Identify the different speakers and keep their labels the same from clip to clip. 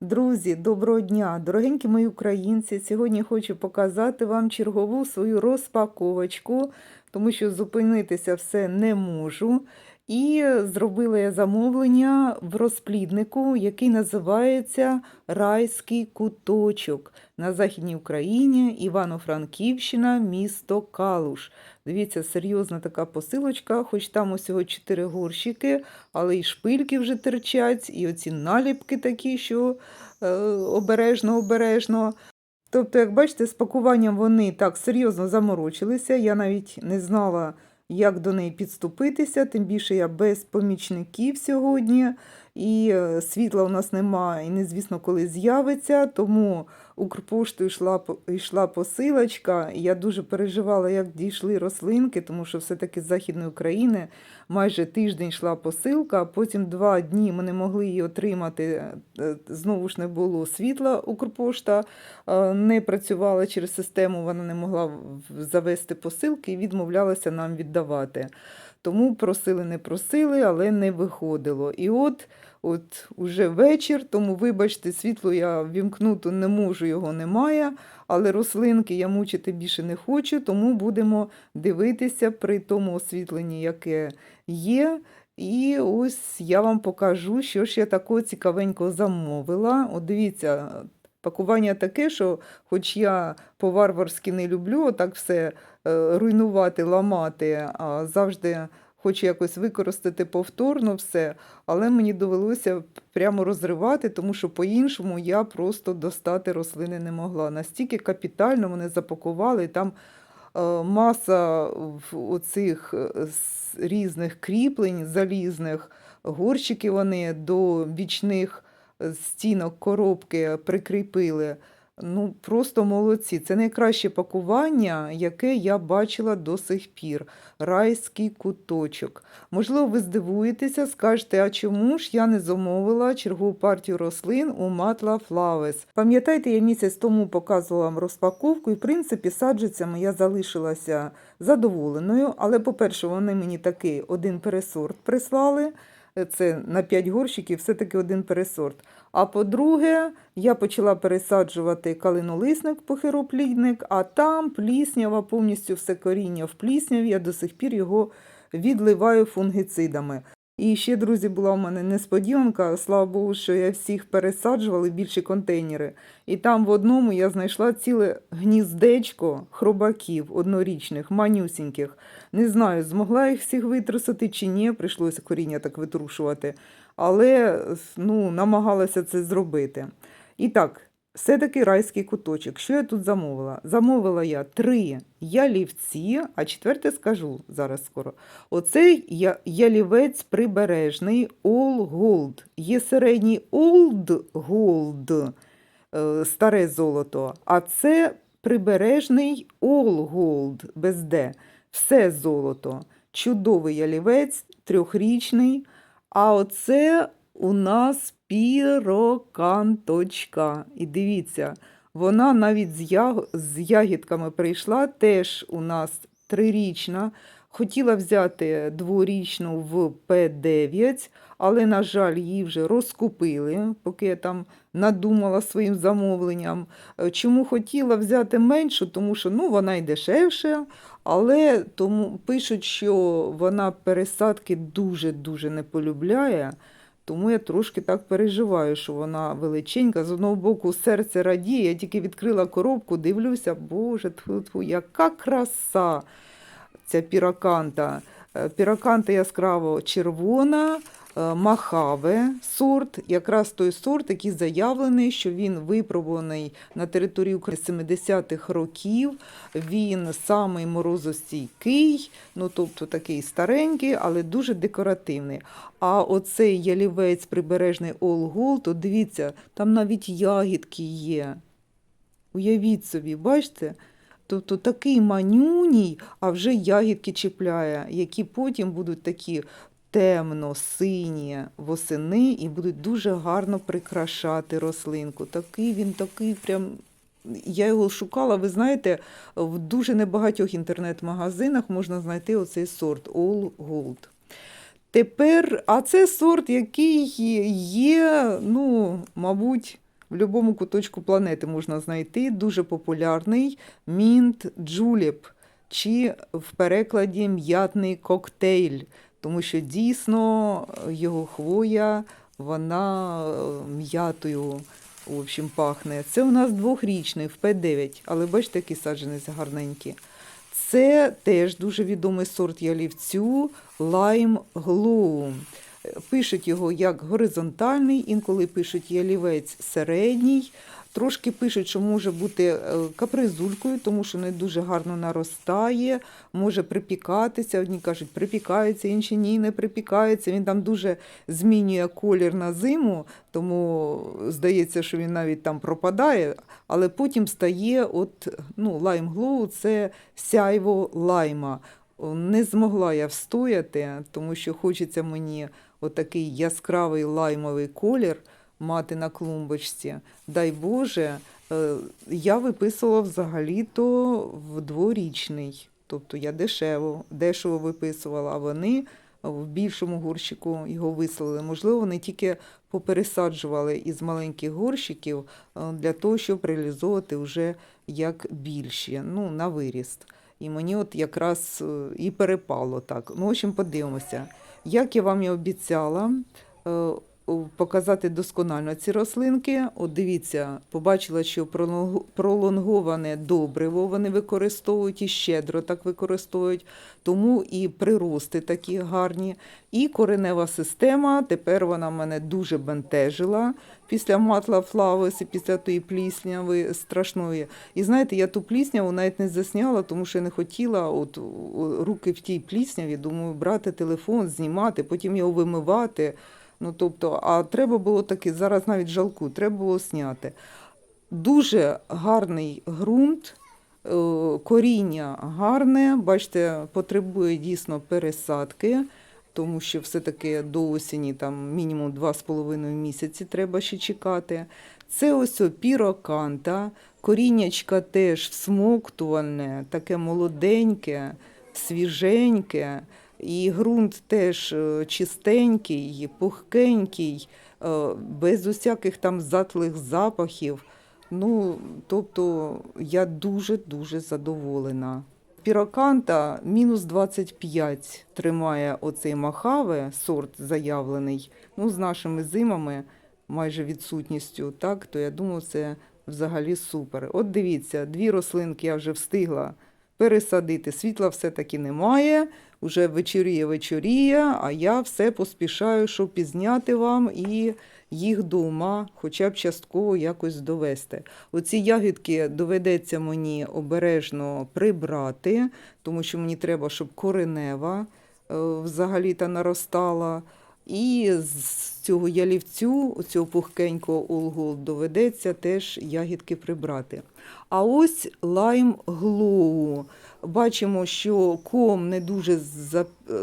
Speaker 1: Друзі, доброго дня! Дорогенькі мої українці! Сьогодні хочу показати вам чергову свою розпаковочку, тому що зупинитися все не можу. І зробила я замовлення в розпліднику, який називається Райський куточок на Західній Україні, Івано-Франківщина, місто Калуш. Дивіться, серйозна така посилочка, хоч там усього 4 горщики, але і шпильки вже терчать, і оці наліпки такі, що е, обережно, обережно. Тобто, як бачите, з пакуванням вони так серйозно заморочилися. Я навіть не знала, як до неї підступитися, тим більше я без помічників сьогодні, і е, світла у нас немає, і незвісно, коли з'явиться. Тому Укрпошту йшла, йшла посилочка. Я дуже переживала, як дійшли рослинки, тому що все-таки з Західної України майже тиждень йшла посилка, а потім два дні ми не могли її отримати. е, Знову ж не було світла, Укрпошта е, не працювала через систему, вона не могла завести посилки і відмовлялася нам віддавати. Тому просили, не просили, але не виходило. І от, от уже вечір, тому вибачте, світло я вімкнути не можу, його немає. Але рослинки я мучити більше не хочу, тому будемо дивитися при тому освітленні, яке є. І ось я вам покажу, що ж я такого цікавенького замовила. От дивіться, пакування таке, що хоч я по-варварськи не люблю отак все е, руйнувати, ламати, а завжди хочу якось використати повторно все, але мені довелося прямо розривати, тому що по-іншому я просто достати рослини не могла. Настільки капітально вони запакували, і там е, маса оцих е, різних кріплень залізних, горщики вони до бічних е, стінок коробки прикріпили. Ну, просто молодці. Це найкраще пакування, яке я бачила до сих пір. Райський куточок. Можливо, ви здивуєтеся, скажете, а чому ж я не замовила чергову партію рослин у Матла Flowers? Пам'ятаєте, я місяць тому показувала вам розпаковку, і в принципі саджицями я залишилася задоволеною. Але, по-перше, вони мені такий один пересорт прислали. Це на 5 горщиків, все-таки один пересорт. А по-друге, я почала пересаджувати калинолисник, похироплідник, а там пліснява, повністю все коріння в плісняві, я до сих пір його відливаю фунгіцидами. І ще, друзі, була в мене несподіванка, слава Богу, що я всіх пересаджувала більші контейнери. І там в одному я знайшла ціле гніздечко хробаків однорічних, манюсіньких. Не знаю, змогла їх всіх витрусити чи ні, прийшлося коріння так витрушувати, але ну, намагалася це зробити. І так, все-таки райський куточок. Що я тут замовила? Замовила я три ялівці, а четверте скажу зараз скоро. Оцей ялівець прибережний All Gold. Є середній Old Gold, е, старе золото, а це прибережний All Gold без Д. Все золото. Чудовий ялівець, трьохрічний. А оце у нас піроканточка. І дивіться, вона навіть з, яг... з ягідками прийшла, теж у нас трирічна. Хотіла взяти дворічну в П9, але, на жаль, її вже розкупили, поки я там надумала своїм замовленням. Е, Чому хотіла взяти меншу, тому що ну, вона й дешевша, але тому пишуть, що вона пересадки дуже-дуже не полюбляє. Тому я трошки так переживаю, що вона величенька. З одного боку, серце радіє, я тільки відкрила коробку, дивлюся, боже, тьфу-тьфу, яка краса ця піраканта. Е, Піраканта яскраво червона, махаве сорт, якраз той сорт, який заявлений, що він випробуваний на території України 70-х років. Він самий морозостійкий, ну тобто такий старенький, але дуже декоративний. А оцей ялівець прибережний Gold, то дивіться, там навіть ягідки є. Уявіть собі, бачите? Тобто такий манюній, а вже ягідки чіпляє, які потім будуть такі темно-сині восени і будуть дуже гарно прикрашати рослинку. Такий він такий прям. Я його шукала, ви знаєте, в дуже небагатьох інтернет-магазинах можна знайти оцей сорт All Gold. Тепер, а це сорт, який є, ну, мабуть, в будь-якому куточку планети можна знайти. Дуже популярний мінт джуліп, чи в перекладі м'ятний коктейль, тому що дійсно його хвоя, вона е, м'ятою в общем, пахне. Це у нас двохрічний в П9, але бачите, який саджанець гарненький. Це теж дуже відомий сорт ялівцю Lime Glow. Пишуть його як горизонтальний, інколи пишуть ялівець середній. Трошки пишуть, що може бути е, капризулькою, тому що не дуже гарно наростає, може припікатися. Одні кажуть, припікається, інші ні, не припікається. Він там дуже змінює колір на зиму, тому здається, що він навіть там пропадає, але потім стає от, ну, лайм це сяйво лайма. Не змогла я встояти, тому що хочеться мені отакий яскравий лаймовий колір мати на клумбочці. Дай Боже, е, я виписувала взагалі-то в дворічний. Тобто я дешево, дешево виписувала, а вони в більшому горщику його вислали. Можливо, вони тільки попересаджували із маленьких горщиків е, для того, щоб реалізовувати вже як більші, ну, на виріст. І мені от якраз е, і перепало так. Ну, в общем, подивимося. Як я вам і обіцяла, показати досконально ці рослинки. От дивіться, побачила, що пролонговане добриво вони використовують і щедро так використовують, тому і прирости такі гарні. І коренева система, тепер вона мене дуже бентежила після матла флавес і після тої плісняви страшної. І знаєте, я ту плісняву навіть не засняла, тому що не хотіла от, руки в тій плісняві, думаю, брати телефон, знімати, потім його вимивати. Ну, тобто, а треба було таки, зараз навіть жалку, треба було зняти. Дуже гарний ґрунт, е, коріння гарне, бачите, потребує дійсно пересадки, тому що все-таки до осені там мінімум 2,5 місяці треба ще чекати. Це ось піроканта, коріннячка теж всмоктувальне, таке молоденьке, свіженьке. І ґрунт теж е, чистенький, пухкенький, е, без усяких там затлих запахів. Ну, тобто я дуже-дуже задоволена. Піроканта мінус 25 тримає оцей махаве, сорт заявлений. Ну, з нашими зимами, майже відсутністю, так, то я думаю, це взагалі супер. От дивіться, дві рослинки я вже встигла пересадити. Світла все-таки немає. Уже вечоріє вечоріє, а я все поспішаю, щоб пізняти вам і їх до ума хоча б частково якось довести. Оці ягідки доведеться мені обережно прибрати, тому що мені треба, щоб коренева е, взагалі-то наростала. І з цього ялівцю, цього пухкенького олгол, доведеться теж ягідки прибрати. А ось лайм глоу. Бачимо, що ком не дуже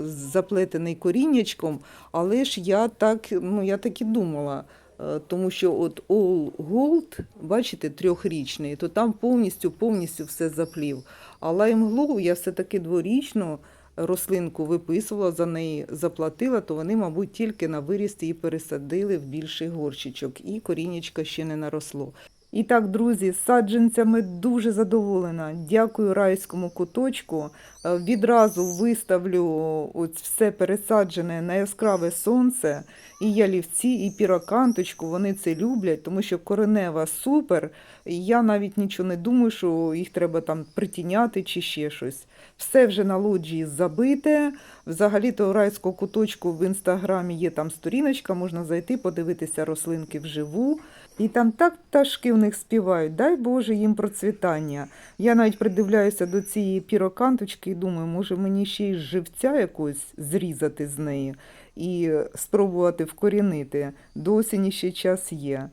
Speaker 1: заплетений коріннячком, але ж я так, ну, я так і думала. Е, Тому що от All Gold, бачите, трьохрічний, то там повністю повністю все заплів. А Lime Glow я все-таки дворічну рослинку виписувала, за неї заплатила, то вони, мабуть, тільки на виріст її пересадили в більший горщичок, і корінечко ще не наросло. І так, друзі, з саджанцями дуже задоволена. Дякую райському куточку. Е, Відразу виставлю ось все пересаджене на яскраве сонце. І ялівці, і піроканточку, вони це люблять, тому що коренева супер. Я навіть нічого не думаю, що їх треба там притіняти чи ще щось. Все вже на лоджії забите. Взагалі-то у райського куточку в інстаграмі є там сторіночка, можна зайти, подивитися рослинки вживу. І там так пташки в них співають, дай Боже їм процвітання. Я навіть придивляюся до цієї піроканточки і думаю, може мені ще й живця якось зрізати з неї і спробувати вкорінити. До осені ще час є.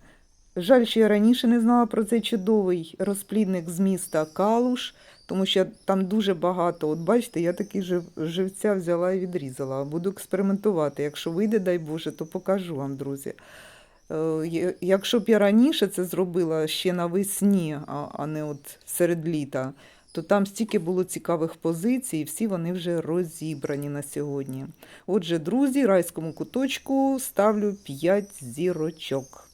Speaker 1: Жаль, що я раніше не знала про цей чудовий розплідник з міста Калуш, тому що там дуже багато. От бачите, я такі жив, живця взяла і відрізала. Буду експериментувати. Якщо вийде, дай Боже, то покажу вам, друзі. Е, Якщо б я раніше це зробила ще навесні, а не от серед літа, то там стільки було цікавих позицій, і всі вони вже розібрані на сьогодні. Отже, друзі, райському куточку ставлю 5 зірочок.